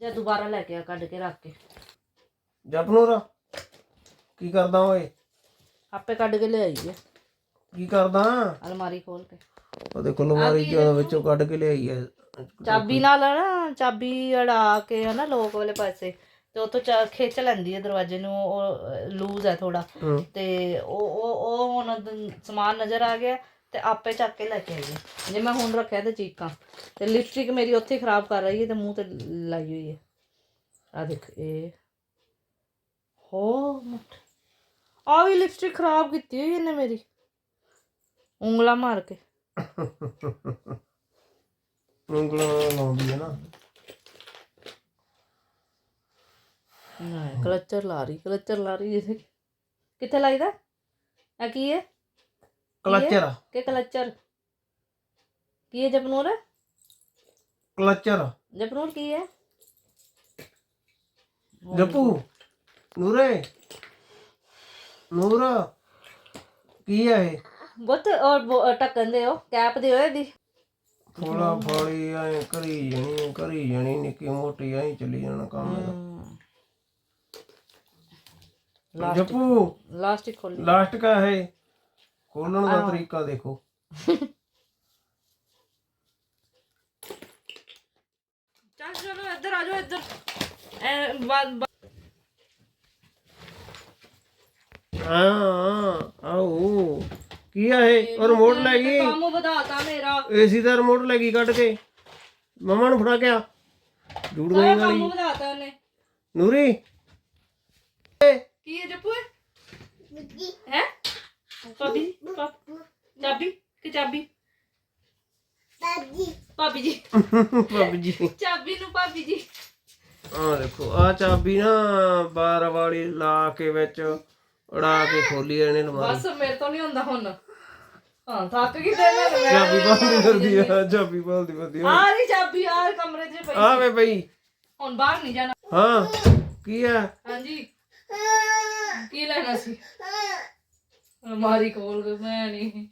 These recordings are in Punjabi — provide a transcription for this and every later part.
ਜਾਂ ਦੁਬਾਰਾ ਲੈ ਕੇ ਆ ਕੱਢ ਕੇ ਰੱਖ ਕੇ। ਜਪਨੂਰ ਕੀ ਕਰਦਾ ਓਏ? ਆਪੇ ਕੱਢ ਕੇ ਲਿਆਈ ਹੈ ਕੀ ਕਰਦਾ? ਅਲਮਾਰੀ ਖੋਲ ਕੇ। ਉਹ ਦੇਖੋ ਲਮਾਰੀ ਚੋਂ ਵਿੱਚੋਂ ਕੱਢ ਕੇ ਲਿਆਈ ਐ ਚਾਬੀ ਨਾਲ ਨਾ ਚਾਬੀ ਅੜਾ ਕੇ ਹੈ ਨਾ ਲੋਕ ਵਾਲੇ ਪਾਸੇ। ਤੇ ਉਹ ਤੋਂ ਖਿੱਚ ਲੈਂਦੀ ਹੈ ਦਰਵਾਜ਼ੇ ਨੂੰ ਉਹ ਲੂਜ਼ ਹੈ ਥੋੜਾ ਹੂੰ। ਤੇ ਉਹ ਉਹ ਉਹ ਹੁਣ ਸਮਾਨ ਨਜ਼ਰ ਆ ਗਿਆ। ਤੇ ਆਪੇ ਚੱਕ ਕੇ ਲੈ ਕੇ ਆਈ ਹੈ ਜੇ ਮੈਂ ਹੁਣ ਰੱਖਿਆ ਤੇ ਚੀਕਾਂ। ਤੇ ਲਿਪਸਟਿਕ ਮੇਰੀ ਉੱਥੇ ਖਰਾਬ ਕਰ ਰਹੀ ਹੈ ਤੇ ਮੂੰਹ ਤੇ ਲਾਈ ਹੋਈ ਹੈ। ਆ ਦੇਖ ਇਹ। ਹੋ ਮੁੱਠ। ਆ ਵੀ ਲਿਪਸਟਿਕ ਖਰਾਬ ਕੀਤੀ ਹੋਈ ਇਹਨੇ ਮੇਰੀ। ਉਂਗਲਾ ਮਾਰ ਕੇ। ਉਂਗਲਾਂ ਲਾਉਂਦੀ ਹੈ ਨਾ। ਨਾ ਕਲਚਰ ਲਾ ਰਹੀ ਕਲਚਰ ਲਾ ਰਹੀ ਜਿਵੇਂ ਕਿੱਥੇ ਲਾਈਦਾ ਆ ਕੀ ਹੈ? ਕਲਚਰ। ਕਿ ਕਲਚਰ? ਕੀ ਹੈ ਜਪਨੂਰ? ਕਲਚਰ। ਜਪਨੂਰ ਕੀ ਹੈ? ਜਪੂ। ਨੂਰੇ। ਨੂਰ ਕੀ ਹੈ ਇਹ? ਬਹੁਤ ਔਰ ਢੱਕਣ ਦੇ ਹੋ ਕੈਪ ਦੇ ਹੋ ਇਹਦੀ। ਫੋਲਾ ਫੋਲੀ ਐ ਕਰੀ ਜਣੀ ਕਰੀ ਜਣੀ ਨਿੱਕੀ ਮੋਟੀ ਐ ਚੱਲੀ ਜਾਣਾ ਕੰਮ ਇਹਦਾ। ਜਪੂ। ਲਾਸਟਿਕ ਖੋਲੀ ਲਾਸਟ ਕਾ ਹੈ ਖੋਲਣ ਦਾ ਤਰੀਕਾ ਦੇਖੋ। ਚੱਲ ਚਲੋ ਇੱਧਰ ਆ ਜਾਓ ਇੱਧਰ। ਐ ਬਾਦ ਹਾਂ ਆਓ। ਕੀ ਆ ਇਹ? ਉਹ ਰਿਮੋਟ ਲੈ ਗਈ। ਕੰਮ ਵਧਾਤਾ ਮੇਰਾ। ਏਸੀ ਦਾ ਰਿਮੋਟ ਲੈ ਗਈ ਕੱਢ ਕੇ। ਮਮਾ ਨੂੰ ਫੜਾ ਕੇ ਆ। ਜੂੜ ਗਈ ਸਾਰਾ ਵਾਲੀ ਕੰਮ ਵਧਾਤਾ ਉਹਨੇ। ਨੂਰੀ। ਕੀ ਹੈ ਜੱਪੂ? ਹੈ? ਭਾਬੀ ਪਾ- ਚਾਬੀ? ਕਿ ਚਾਬੀ? ਭਾਬੀ ਜੀ। ਭਾਬੀ ਜੀ। ਚਾਬੀ ਨੂੰ ਭਾਬੀ ਜੀ। ਆ ਦੇਖੋ ਆ ਚਾਬੀ ਨਾ ਬਾਰ ਵਾਲੀ ਲਾ ਕੇ ਵਿੱਚ ਉਡਾ ਕੇ ਖੋਲੀ ਇਹਨੇ ਲਮਾਰੀ ਬਸ ਮੇਰੇ ਤੋਂ ਨਹੀਂ ਹੁੰਦਾ ਹੁਣ। ਹਾਂ ਥੱਕ ਗਈ ਤੇ ਮੈਂ ਮੈਂ ਚਾਬੀ ਬੰਦ ਕਰਦੀ ਆ ਚਾਬੀ ਬੰਦ ਕਰਦੀ ਆ। ਆ ਰਹੀ ਚਾਬੀ ਆ ਕਮਰੇ 'ਚ ਪਈ ਆ ਵੇ ਬਈ। ਹੁਣ ਬਾਹਰ ਨਹੀਂ ਜਾਣਾ। ਹਾਂ ਕੀ ਆ? ਹਾਂਜੀ। ਕੀ ਲੈਣਾ ਸੀ? ਅਲਮਾਰੀ ਖੋਲ ਕੇ ਮੈਂ ਨਹੀਂ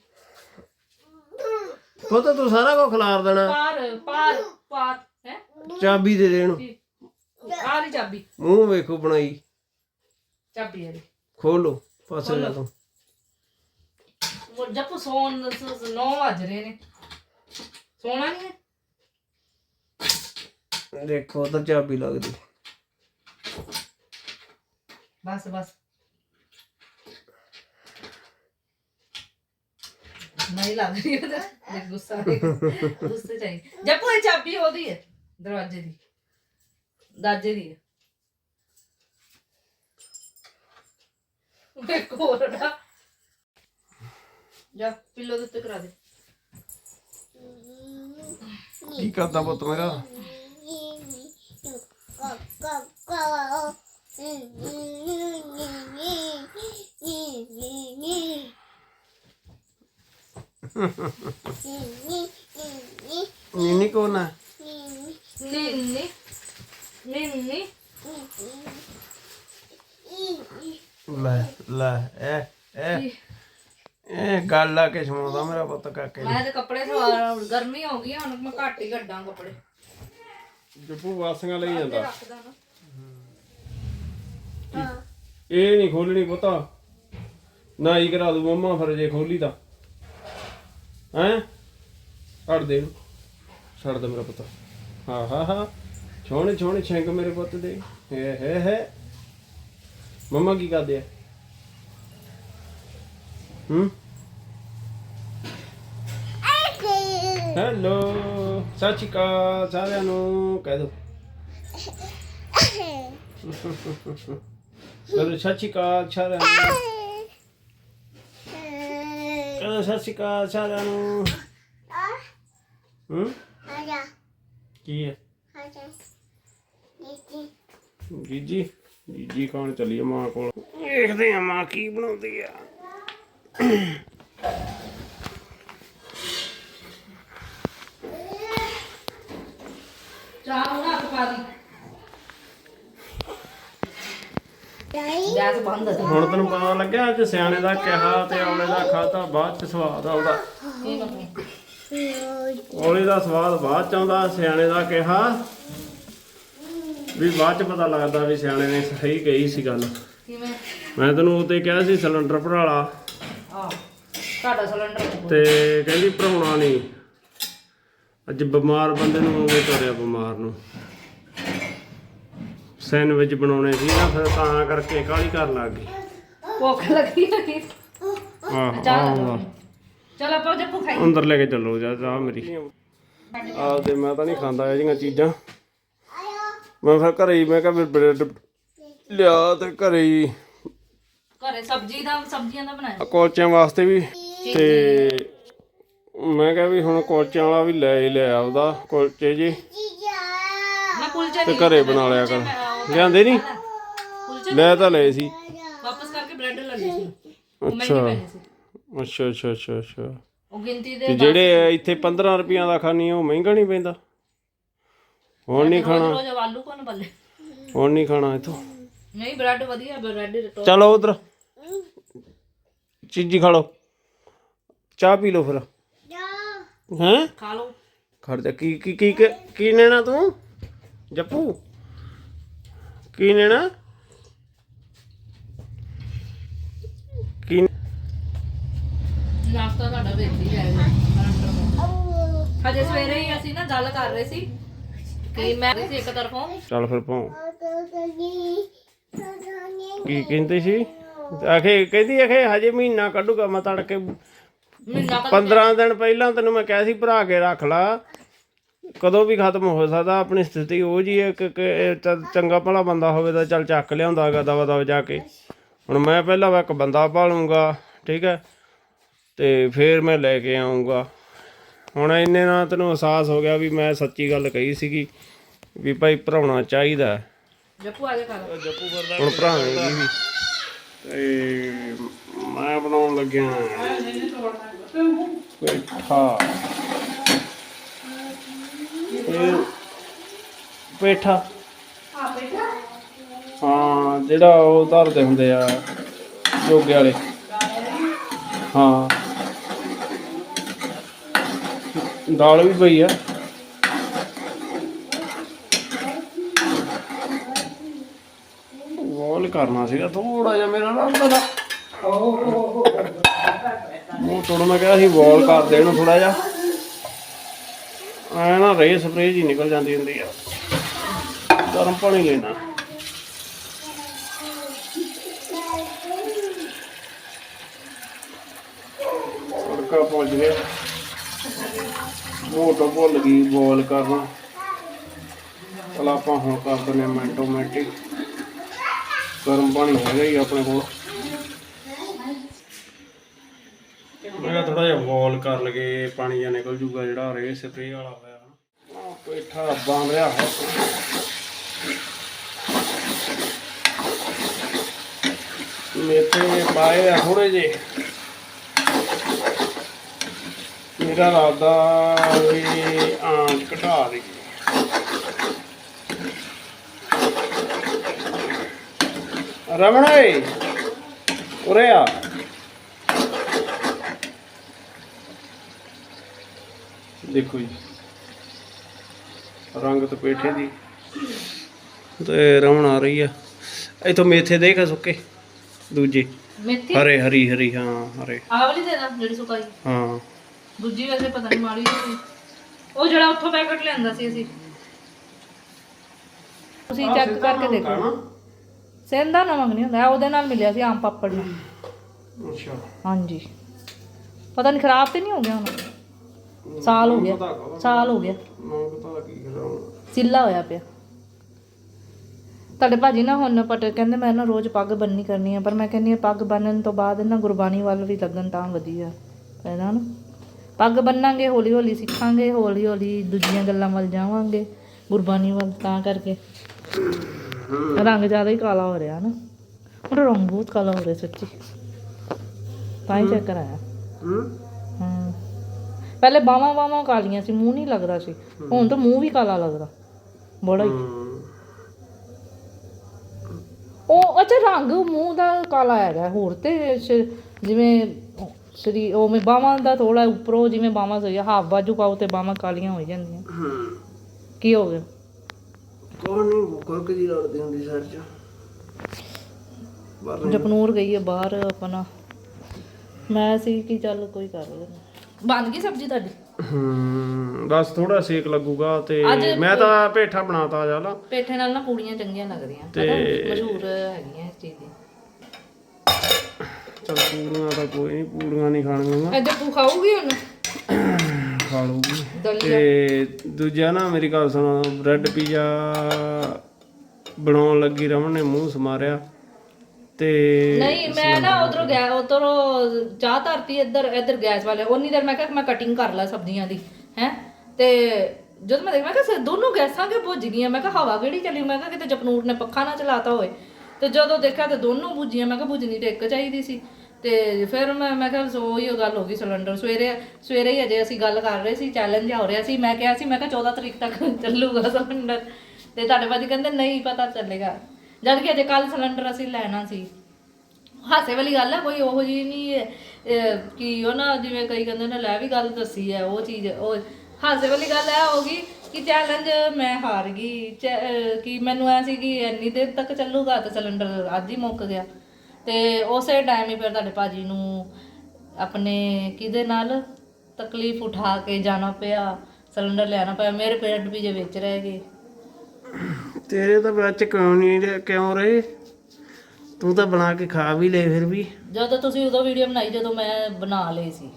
ਉਹ ਤਾਂ ਤੂੰ ਸਾਰਾ ਕੁਝ ਖਿਲਾਰ ਦੇਣਾ। ਪਾਰ ਪਾਰ ਪਾਰ ਹੈ? ਚਾਬੀ ਦੇ ਦੇਣ ਆ ਰਹੀ ਚਾਬੀ। ਮੂੰਹ ਵੇਖੋ ਬਣਾਈ। ਚਾਬੀ ਰਹੀ ਖੋਲੋ ਪਾਸੇ ਲਾ ਦੋ ਉਹ ਜੱਪੂ ਸੌਣ 9 ਵਜ ਰਹੇ ਨੇ। ਸੋਣਾ ਨਹੀਂ ਦੇਖੋ ਤਾਂ ਚਾਬੀ ਲੱਗਦੀ। ਬਸ ਬਸ। ਨਹੀਂ ਲੱਗ ਰਹੀ ਉਹਦਾ ਦੇਖ ਗੁੱਸਾ ਦੇਖ ਗੁੱਸੇ ਚਾਹੀ ਜੱਪੂ ਇਹ ਚਾਬੀ ਉਹਦੀ ਹੈ ਦਰਵਾਜ਼ੇ ਦੀ ਦਾਜੇ ਦੀ ਹੈ ਵੇ ਕੋਰੜਾ ਜਾ ਪਿੱਲੋ ਦੇ ਉੱਤੇ ਕਰਾ ਦੇ ਕੀ ਕਰਦਾ ਪੁੱਤ ਮੇਰਾ ਨੀਨੀ ਕੋਣ ਹੈ ਨਿੰਨੀ ਨਿੰਨੀ ਲੈ ਲੈ ਇਹ ਇਹ ਇਹ ਗੱਲ ਲਾ ਕੇ ਸਮਾਉਂਦਾ ਮੇਰਾ ਪੁੱਤ ਕਾਕੇ ਮੈਂ ਤੇ ਕੱਪੜੇ ਸਵਾ ਗਰਮੀ ਹੋ ਗਈ ਆ, ਹੁਣ ਮੈਂ ਘੱਟ ਹੀ ਕੱਢਾਂ ਕੱਪੜੇ। ਜੱਪੂ ਵਾਸੀਆਂ ਲਈ ਜਾਂਦਾ। ਰੱਖਦਾ ਨਾ। ਇਹ ਨਹੀਂ ਖੋਲਣੀ ਪਤਾ। ਨਾ ਹੀ ਕਰਾ ਦੂ ਮੰਮਾ ਫਿਰ ਜੇ ਖੋਲੀ ਤਾਂ ਹੈਂ? ਛੱਡ ਦੇ ਇਹਨੂੰ। ਛੱਡ ਦੇ ਮੇਰਾ ਪੁੱਤ। ਹਾਂ ਹਾਂ ਹਾਂ। ਛੋਣੇ ਛੋਣੇ ਛਿੰਕ ਮੇਰੇ ਪੁੱਤ ਦੇ। ਹੈ ਹੈ ਹੈ। ਮੰਮਾ ਕੀ ਕਰਦੇ ਆ? ਹੂੰ? ਹੈਲੋ ਸਤਿ ਸ਼੍ਰੀ ਅਕਾਲ ਸਾਰਿਆਂ ਨੂੰ। ਕਹਿ ਦੋ। ਕਦੋਂ ਸਤਿ ਸ਼੍ਰੀ ਅਕਾਲ ਸਾਰਿਆਂ ਨੂੰ। ਕਦੋਂ ਸਤਿ ਸ਼੍ਰੀ ਅਕਾਲ ਸਾਰਿਆਂ ਨੂੰ। ਹੂੰ? ਕੀ ਹੈ ਜੀਜੀ। ਜੀਜੀ? ਖਾਣ ਚੱਲੀ ਆ ਮਾਂ ਕੋਲ? ਦੇਖਦੇ ਆ ਮਾਂ ਕੀ ਬਣਾਉਂਦੀ ਆ। ਚਾਹ ਨੂੰ ਹੱਥ ਪਾ ਦੀ। ਗੈਸ ਬੰਦ ਹੁਣ ਤੈਨੂੰ ਪਤਾ ਲੱਗਿਆ ਅੱਜ ਸਿਆਣੇ ਦਾ ਕਿਹਾ ਤੇ ਔਲੇ ਦਾ ਖਾਤਾ ਬਾਅਦ ਚ ਸਵਾਦ ਆਉਂਦਾ। ਔਲੇ ਦਾ ਸਵਾਦ ਬਾਅਦ ਚ ਆਉਂਦਾ ਸਿਆਣੇ ਦਾ ਕਿਹਾ ਵੀ ਬਾਅਦ ਚ ਪਤਾ ਲੱਗਦਾ ਵੀ ਸਿਆਣੇ ਨੇ ਸਹੀ ਕਹੀ ਸੀ ਗੱਲ। ਕਿਵੇਂ? ਮੈਂ ਤੈਨੂੰ ਉਤੇ ਕਿਹਾ ਸੀ ਸਿਲੰਡਰ ਭਰਾ ਲਾ ਆ ਤੁਹਾਡਾ ਸਿਲੰਡਰ ਤੇ ਕਹਿੰਦੀ ਭਰਾਉਣਾ ਨਹੀਂ। ਅੱਜ ਬਿਮਾਰ ਬੰਦੇ ਨੂੰ ਉਵੇਂ ਤੋਰਿਆ ਬਿਮਾਰ ਨੂੰ। ਸੈਂਡਵਿਚ ਬਣਾਉਣੇ ਸੀ ਨਾ ਫਿਰ ਤਾਂ ਕਰਕੇ ਕਾਹਲੀ ਕਰਨ ਲੱਗ ਗਈ। ਭੁੱਖ ਲੱਗੀ ਆਹ ਚਲ ਆਪਾਂ ਖਾਈ ਅੰਦਰ ਲੈ ਕੇ ਚੱਲੋ ਜਾ ਜਾ ਮੇਰੀ। ਤੇ ਮੈਂ ਤਾਂ ਨਹੀਂ ਖਾਂਦਾ ਇਹ ਜਿਹੀਆਂ ਚੀਜ਼ਾਂ। ਮੈਂ ਫਿਰ ਘਰੇ ਹੀ ਮੈਂ ਕਿਹਾ ਵੀ ਬ੍ਰੈਡ ਲਿਆ ਤੇ ਘਰੇ ਹੀ। ਘਰੇ ਸਬਜ਼ੀ ਦਾ ਸਬਜ਼ੀਆਂ ਦਾ ਬਣਾਇਆ। ਕੁਲਚਿਆਂ ਵਾਸਤੇ ਵੀ। ਤੇ ਮੈਂ ਕਿਹਾ ਵੀ ਹੁਣ ਕੁਲਚਿਆਂ ਵਾਲਾ ਵੀ ਲੈ ਹੀ ਲਿਆ ਉਹਦਾ ਕੁਲਚੇ ਜੀ ਮੈਂ ਕੁਲਚੇ ਤੇ ਨਹੀਂ ਘਰੇ ਬਣਾ ਲਿਆ ਕਰ। ਲਿਆਂਦੇ ਨਹੀਂ ਕੁਲਚੇ ਲੈ ਤਾਂ ਲਏ ਸੀ। ਵਾਪਸ ਕਰਕੇ ਬ੍ਰੈਡ ਲੈ ਲਈ ਸੀ। ਉਹ ਮਹਿੰਗੇ ਪੈਣੇ ਸੀ। ਅੱਛਾ ਅੱਛਾ ਅੱਛਾ ਅੱਛਾ। ਉਹ ਗਿਣਤੀ ਤੇ ਦੇ ਜਿਹੜੇ ਇੱਥੇ 15 ਰੁਪਈਆਂ ਦਾ ਖਾਣੀ ਉਹ ਮਹਿੰਗਾ ਨਹੀਂ ਪੈਂਦਾ? ਹੁਣ ਨਹੀਂ ਖਾਣਾ? ਰੋਜ਼ ਆਲੂ ਕੋਣ ਬੱਲੇ? ਹੁਣ ਨਹੀਂ ਖਾਣਾ ਇਥੋਂ? ਨਹੀਂ ਬ੍ਰੈਡ ਵਧੀਆ ਬ੍ਰੈਡ ਰਟੋ ਚਲੋ ਉਧਰ। ਚੀਜੀ ਖਾ ਲਓ। ਚਾਹ ਪੀ ਲਓ ਫਿਰ। ਹੈਂ? ਖਾ ਲਓ। ਖੜ ਜਾ। ਕੀ ਕੀ ਕੀ ਕੀ- ਕੀ ਲੈਣਾ ਤੂੰ? ਜੱਪੂ? ਕੀ ਲੈਣਾ? ਕੀ ਨਾਸ਼ਤਾ ਤੁਹਾਡਾ ਵੇਖੀ ਜਾਏਗਾ ਹਜੇ ਸਵੇਰੇ ਹੀ ਅਸੀਂ ਨਾ ਗੱਲ ਕਰ ਰਹੇ ਸੀ ਕਿ ਮੈਂ ਸੀ ਇੱਕ ਤਰਫੋਂ ਚੱਲ ਫਿਰ ਪਾਉ ਕੀ ਕਹਿੰਦੇ ਸੀ? ਆਖੇ ਕਹਿੰਦੀ ਆਖੇ ਹਜੇ ਮਹੀਨਾ ਕੱਢੂਗਾ ਮੈਂ ਤੜਕੇ ਮਹੀਨਾ ਕਦ 15 ਦਿਨ ਪਹਿਲਾਂ ਤੈਨੂੰ ਮੈਂ ਕਿਹਾ ਸੀ ਭਰਾ ਕੇ ਰੱਖ ਲਾ। ਕਦੋਂ ਵੀ ਖਤਮ ਹੋ ਸਕਦਾ ਆਪਣੀ ਸਥਿਤੀ ਉਹ ਜੀ ਹੈ ਕਿ ਚੰਗਾ ਭਲਾ ਬੰਦਾ ਹੋਵੇ ਤਾਂ ਚੱਲ ਚੱਕ ਲਿਆਉਂਦਾ ਗਾ ਦਵਾ ਦਵਾ ਜਾ ਕੇ। ਹੁਣ ਮੈਂ ਪਹਿਲਾਂ ਵਾ ਇੱਕ ਬੰਦਾ ਭਾਲੂੰਗਾ ਠੀਕ ਹੈ? ਤੇ ਫਿਰ ਮੈਂ ਲੈ ਕੇ ਆਉਂਗਾ ਹੁਣ ਇੰਨੇ ਨਾਲ ਤੈਨੂੰ ਅਹਿਸਾਸ ਹੋ ਗਿਆ ਵੀ ਮੈਂ ਸੱਚੀ ਗੱਲ ਕਹੀ ਸੀਗੀ ਵੀ ਭਾਈ ਭਰਾਉਣਾ ਚਾਹੀਦਾ ਹੈ। ਜੱਪੂ ਆ ਜਾ ਖਾ ਲਓ ਹੁਣ ਭਰਾਵੇਂਗੀ ਵੀ। ਤੇ ਮੈਂ ਬਣਾਉਣ ਲੱਗਿਆ। ਪੇਠਾ ਇਹ ਪੇਠਾ। ਹਾਂ ਜਿਹੜਾ ਉਹ ਧਰਦੇ ਹੁੰਦੇ ਆ ਜੋਗੇ ਵਾਲੇ। ਹਾਂ। ਦਾਲ ਵੀ ਪਈ ਆ। ਵੋਲ ਕਰਨਾ ਸੀਗਾ ਥੋੜਾ ਜਿਹਾ ਮੇਰਾ ਨਾ ਪਤਾ ਉਹ ਮੈਂ ਕਿਹਾ ਸੀ ਵੋਲ ਕਰ ਦੇ ਇਹਨੂੰ ਥੋੜਾ ਜਿਹਾ। ਐ ਨਾ ਰੇ ਸਪਰੇਅ ਜੀ ਨਿਕਲ ਜਾਂਦੀ ਹੁੰਦੀ ਆ। ਗਰਮ ਪਾਣੀ ਲੈਣਾ। ਤੜਕਾ ਪਹੁੰਚ ਗਿਆ। ਮੋਟੋ ਭੁੱਲ ਗਈ ਬੋਲ ਕਰਨਾ। ਚਲ ਆਪਾਂ ਹੁਣ ਕਰ ਦਿੰਦੇ ਹਾਂ ਮਿੰਟੋ ਮਿੰਟ ਗਰਮ ਪਾਣੀ ਹੈਗਾ ਹੀ ਆਪਣੇ ਕੋਲ ਮੈਂ ਥੋੜਾ ਜਿਹਾ ਕਰ ਲਗੇ ਪਾਣੀ ਜਾਂ ਨਿਕਲ ਜੂਗਾ ਜਿਹੜਾ ਰੇ ਸਪਰੇਅ ਵਾਲਾ ਹੋਇਆ ਨਾ ਪੇਠਾ ਬਣ ਰਿਹਾ ਹੈ ਮੇਥੇ ਪਾਏ ਆ ਥੋੜੇ ਜੇ ਮੇਰਾ ਰਾਦਾ ਵੀ ਆਂਚ ਘਟਾ ਦੇ ਰਮਣ ਓਏ, ਉਰੇ ਆ। ਦੇਖੋ ਜੀ। ਰੰਗ ਤੇ ਪੇਠੇ ਦੀ। ਤੇ ਰਮਣ ਆ ਰਹੀ ਆ। ਇਥੋਂ ਮੇਥੇ ਦੇਖ ਸੁੱਕੇ। ਦੂਜੇ। ਮੇਥੀ? ਹਰੇ ਹਰੀ ਹਰੀ ਹਾਂ ਹਰੇ। ਆਹ ਵਾਲੀ ਦੇ ਦਾ ਜਿਹੜੀ ਸੁਕਾਈ। ਹਾਂ। ਦੂਜੀ ਵੈਸੇ ਪਤਾ ਨਹੀਂ ਮਾੜੀ ਸੀ ਉਹ ਜਿਹੜਾ ਉੱਥੋਂ ਪੈਕਟ ਲਿਆਂਦਾ ਸੀ ਅਸੀਂ। ਤੁਸੀਂ ਚੈੱਕ ਕਰਕੇ ਦੇਖੋ। ਸੇਂਦਾ ਨਮਕ ਨਹੀਂ ਹੁੰਦਾ ਉਹਦੇ ਨਾਲ ਮਿਲਿਆ ਸੀ ਆਮ ਪਾਪੜ ਨਾਲ। ਅੱਛਾ। ਹਾਂਜੀ। ਪਤਾ ਨਹੀਂ ਖਰਾਬ ਤੇ ਨਹੀਂ ਹੋ ਗਿਆ ਹੁਣ। ਸਾਲ ਹੋ ਗਿਆ। ਸਾਲ ਹੋ ਗਿਆ। ਨਾ ਪਤਾ ਕੀ ਕਰਾਂ ਸਿੱਲਾ ਹੋਇਆ ਪਿਆ। ਤੁਹਾਡੇ ਭਾਜੀ ਨਾ ਹੁਣ ਪਟ ਕਹਿੰਦੇ ਮੈਂ ਨਾ ਰੋਜ਼ ਪੱਗ ਬੰਨੀ ਕਰਨੀ ਆ ਪਰ ਮੈਂ ਕਹਿੰਦੀ ਆ ਪੱਗ ਬੰਨਣ ਤੋਂ ਬਾਅਦ ਨਾ ਗੁਰਬਾਣੀ ਵੱਲ ਵੀ ਲੱਗਣ ਤਾਂ ਵਧੀਆ। ਫਾਇਦਾ ਨਾ ਪੱਗ ਬੰਨਾਂਗੇ ਹੌਲੀ ਹੌਲੀ ਸਿੱਖਾਂਗੇ ਹੌਲੀ ਹੌਲੀ ਦੂਜੀਆਂ ਗੱਲਾਂ ਵੱਲ ਜਾਵਾਂਗੇ ਗੁਰਬਾਣੀ ਵੱਲ ਤਾਂ ਕਰਕੇ। ਰੰਗ ਜ਼ਿਆਦਾ ਹੀ ਕਾਲਾ ਹੋ ਰਿਹਾ ਨਾ। ਉਹ ਰੰਗ ਬਹੁਤ ਕਾਲਾ ਹੋ ਰਿਹਾ ਸੱਚੀ। ਤਾਂ ਹੀ ਚੱਕਰ ਆਇਆ ਹੂੰ। ਹਾਂ। ਪਹਿਲੇ ਬਾਹਾਂ ਬਾਹਾਂ ਕਾਲੀਆਂ ਸੀ ਮੂੰਹ ਨਹੀਂ ਲੱਗਦਾ ਸੀ। ਹੁਣ ਤਾਂ ਮੂੰਹ ਵੀ ਕਾਲਾ ਲੱਗਦਾ। ਬੜਾ ਹੀ। ਉਹ ਅੱਛਾ ਰੰਗ ਮੂੰਹ ਦਾ ਕਾਲਾ ਹੈਗਾ ਹੋਰ ਤੇ ਜਿਵੇਂ ਸਰੀ ਉਹ ਬਾਹਾਂ ਦਾ ਥੋੜਾ ਉੱਪਰੋਂ ਜਿਵੇਂ ਬਾਹਾਂ ਸਹੀ ਹਾਫ ਬਾਜੂ ਪਾਓ ਤੇ ਬਾਹਾਂ ਕਾਲੀਆਂ ਹੋ ਜਾਂਦੀਆਂ। ਹੂੰ। ਕੀ ਹੋ ਗਿਆ? ਕੋਈ ਨਹੀਂ ਕੋਈ ਜੀ ਲੜਦੀ ਹੁੰਦੀ ਸਰ ਚ ਜਪਨੂਰ ਗਈ ਹੈ ਬਾਹਰ ਆਪਣਾ। ਮੈਂ ਸੀ ਕਿ ਚੱਲ ਕੋਈ ਕਰ ਲੈ ਬਣ ਗਈ ਸਬਜ਼ੀ ਤੁਹਾਡੀ? ਹੂੰ ਬਸ ਥੋੜਾ ਸੇਕ ਲੱਗੂਗਾ ਤੇ ਅੱਜ- ਮੈਂ ਤਾਂ ਪੇਠਾ ਬਣਾਤਾ ਜਾਲਾ ਪੇਠੇ ਨਾਲ ਨਾ ਪੂੜੀਆਂ ਚੰਗੀਆਂ ਲੱਗਦੀਆਂ। ਤੇ- ਪਤਾ ਮਸ਼ਹੂਰ ਹੈਗੀਆਂ ਇਸ ਚੀਜ਼ ਦੀ। ਚਲ ਪੂੜੀਆਂ ਤਾਂ ਕੋਈ ਨਹੀਂ ਪੂੜੀਆਂ ਨਹੀਂ ਖਾਣੀਆਂ ਇੱਧਰ ਤੂੰ ਖਾਊਗੀ ਹੁਣ ਖਾ ਲੂਗੀ ਦਲੀਆ। ਤੇ ਦੂਜਾ ਨਾ ਮੇਰੀ ਗੱਲ ਸੁਣੋ ਬ੍ਰੈਡ ਪੀਜ਼ਾ ਬਣਾਉਣ ਲੱਗੀ ਰਮਨ ਨੇ ਮੂੰਹ ਸਮਾਰਿਆ। ਤੇ ਨਹੀਂ ਮੈਂ ਨਾ ਉਧਰੋਂ ਗਿਆ ਉਧਰੋਂ ਚਾਹ ਧਰਤੀ ਇੱਧਰ ਇੱਧਰ ਗੈਸ ਵਾਲੇ ਉਨੀ ਦੇਰ ਮੈਂ ਕਿਹਾ ਮੈਂ ਕਟਿੰਗ ਕਰ ਲਾ ਸਬਜ਼ੀਆਂ ਦੀ ਹੈ? ਤੇ ਜਦ ਮੈਂ ਦੇਖ ਮੈਂ ਕਿਹਾ ਦੋਨੋਂ ਗੈਸਾਂ ਕਿ ਬੁੱਝ ਗਈਆਂ? ਮੈਂ ਕਿਹਾ ਹਵਾ ਕਿਹੜੀ ਚੱਲੀ? ਮੈਂ ਕਿਹਾ ਕਿਤੇ ਜਪਨੂਰ ਨੇ ਪੱਖਾ ਨਾ ਚਲਾਤਾ ਹੋਏ ਤੇ ਜਦੋਂ ਦੇਖਿਆ ਤੇ ਦੋਨੋਂ ਬੁੱਝੀਆਂ ਮੈਂ ਕਿਹਾ ਬੁੱਝਣੀ ਤੇ ਇੱਕ ਚਾਹੀਦੀ ਸੀ। ਤੇ ਫਿਰ ਮੈਂ ਮੈਂ ਕਿਹਾ ਸੋ ਉਹੀ ਉਹ ਗੱਲ ਹੋ ਗਈ ਸਿਲੰਡਰ। ਸਵੇਰੇ ਸਵੇਰੇ ਹੀ ਅਜੇ ਅਸੀਂ ਗੱਲ ਕਰ ਰਹੇ ਸੀ ਚੈਲੰਜ ਹੋ ਰਿਹਾ ਸੀ। ਮੈਂ ਕਿਹਾ ਸੀ ਮੈਂ ਕਿਹਾ 14 ਤਰੀਕ ਤੱਕ ਚੱਲੂਗਾ ਸਿਲੰਡਰ। ਤੇ ਤੁਹਾਡੇ ਬਾਜੀ ਕਹਿੰਦੇ ਨਹੀਂ ਪਤਾ ਚੱਲੇਗਾ। ਜਦ ਕਿ ਅਜੇ ਕੱਲ ਸਿਲੰਡਰ ਅਸੀਂ ਲੈਣਾ ਸੀ। ਹਾਸੇ ਵਾਲੀ ਗੱਲ ਹੈ ਕੋਈ ਉਹੋ ਜੀ ਨਹੀਂ ਹੈ, ਕਿ ਉਹ ਨਾ ਜਿਵੇਂ ਕਈ ਕਹਿੰਦੇ ਨੇ ਲੈ ਵੀ ਗੱਲ ਦੱਸੀ ਹੈ ਉਹ ਚੀਜ਼ ਉਹ ਹਾਸੇ ਵਾਲੀ ਗੱਲ ਹੈ ਹੋ ਗਈ ਕਿ ਚੈਲੰਜ ਮੈਂ ਹਾਰ ਗਈ ਚੈ- ਕਿ ਮੈਨੂੰ ਐ ਸੀ ਕਿ ਇੰਨੀ ਦੇਰ ਤੱਕ ਚੱਲੂਗਾ ਤੇ ਸਿਲੰਡਰ ਅੱਜ ਹੀ ਮੁੱਕ ਗਿਆ। ਤੇ ਉਸੇ ਟਾਈਮ ਹੀ ਫਿਰ ਤੁਹਾਡੇ ਭਾਜੀ ਨੂੰ ਆਪਣੇ ਕਿਹਦੇ ਨਾਲ ਤਕਲੀਫ ਉਠਾ ਕੇ ਜਾਣਾ ਪਿਆ ਸਿਲੰਡਰ ਲੈਣਾ ਪਿਆ ਮੇਰੇ ਪੇਰੈਂਟ ਵੀ ਜੇ ਵਿੱਚ ਰਹਿ ਗਏ। ਤੇਰੇ ਤਾਂ ਵਿੱਚ ਕਿਉਂ ਨਹੀਂ ਰਹੇ- ਕਿਉਂ ਰਹੇ? ਤੂੰ ਤਾਂ ਬਣਾ ਕੇ ਖਾ ਵੀ ਲਏ ਫਿਰ ਵੀ। ਜਦੋਂ ਤੁਸੀਂ ਉਦੋਂ ਵੀਡੀਓ ਬਣਾਈ ਜਦੋਂ ਮੈਂ ਬਣਾ ਲਈ ਸੀ।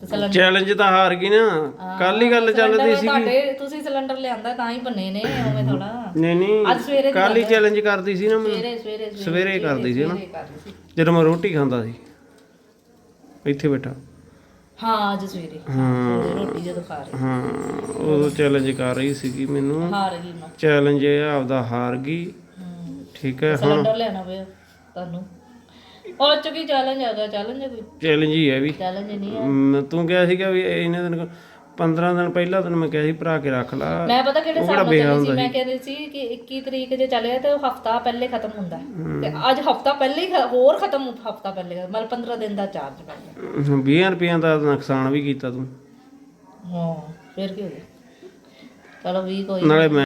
ਤੇ ਸਿਲੰਡਰ ਚੈਲੰਜ ਤਾਂ ਹਾਰ ਗਈ ਨਾ। ਕੱਲ ਹੀ ਗੱਲ ਚੱਲਦੀ ਸੀ ਤੁਹਾਡੇ ਤੁਸੀਂ ਸਿਲੰਡਰ ਲਿਆਂਦਾ ਤਾਂ ਹੀ ਬੰਨੇ ਨੇ ਉਵੇਂ ਥੋੜਾ ਨਹੀਂ ਨਹੀਂ ਅੱਜ ਸਵੇਰੇ ਦੀ ਕੱਲ ਹੀ ਚੈਲੰਜ ਕਰਦੀ ਸੀ ਨਾ ਮੈਨੂੰ ਸਵੇਰੇ ਸਵੇਰੇ ਸਵੇਰੇ ਕਰਦੀ ਸੀ ਨਾ। ਸਵੇਰੇ ਸੀ। ਜਦੋਂ ਮੈਂ ਰੋਟੀ ਖਾਂਦਾ ਸੀ। ਇੱਥੇ ਬੈਠਾ। ਹਾਂ ਅੱਜ ਸਵੇਰੇ। ਹਾਂ। ਰੋਟੀ ਜਦੋਂ ਖਾ ਰਹੇ। ਹਾਂ ਉਦੋਂ ਚੈਲੰਜ ਕਰ ਰਹੀ ਸੀਗੀ ਮੈਨੂੰ। ਹਾਰ ਗਈ ਮੈਂ। ਚੈਲੰਜ ਇਹ ਆਪਦਾ ਹਾਰ ਗਈ। ਠੀਕ ਹੈ ਹੁਣ ਸਿਲੰਡਰ ਲੈਣਾ ਪਿਆ ਤੁਹਾਨੂੰ। ਉਹ ਚ ਕੀ ਚੈਲੰਜ ਹੈਗਾ ਚੈਲੰਜ ਹੈ ਕੋਈ? ਚੈਲੰਜ ਹੀ ਹੈ ਵੀ। ਚੈਲੰਜ ਨਹੀਂ ਹੈ ਤੂੰ ਕਿਹਾ ਸੀਗਾ ਵੀ ਇਹਨੇ ਦਿਨ 15 ਦਿਨ ਪਹਿਲਾਂ ਤੈਨੂੰ ਮੈਂ ਕਿਹਾ ਸੀ ਭਰਾ ਕੇ ਰੱਖ ਲਾ। ਮੈਂ ਪਤਾ ਕਿਹੜੇ ਹਿਸਾਬ ਨਾਲ ਚੱਲੀ ਸੀ? ਮੈਂ ਕਹਿੰਦੀ ਸੀ ਕਿ 21 ਤਰੀਕ ਜੇ ਚੱਲਿਆ ਤੇ ਹਫਤਾ ਪਹਿਲੇ ਖਤਮ ਹੁੰਦਾ। ਤੇ ਅੱਜ ਹਫਤਾ ਪਹਿਲੇ ਹੀ ਖ- ਹੋਰ ਖਤਮ ਹਫਤਾ ਪਹਿਲੇ ਮਤਲਬ 15 ਦਿਨ ਦਾ ਚਾਰਜ ਪੈ ਗਿਆ। 20 ਰੁਪਈਆਂ ਦਾ ਨੁਕਸਾਨ ਵੀ ਕੀਤਾ ਤੂੰ। ਹਾਂ ਫਿਰ ਕੀ ਹੋ ਗਿਆ? ਚਲੋ ਵੀ ਕੋਈ ਨਾਲੇ ਮੈਂ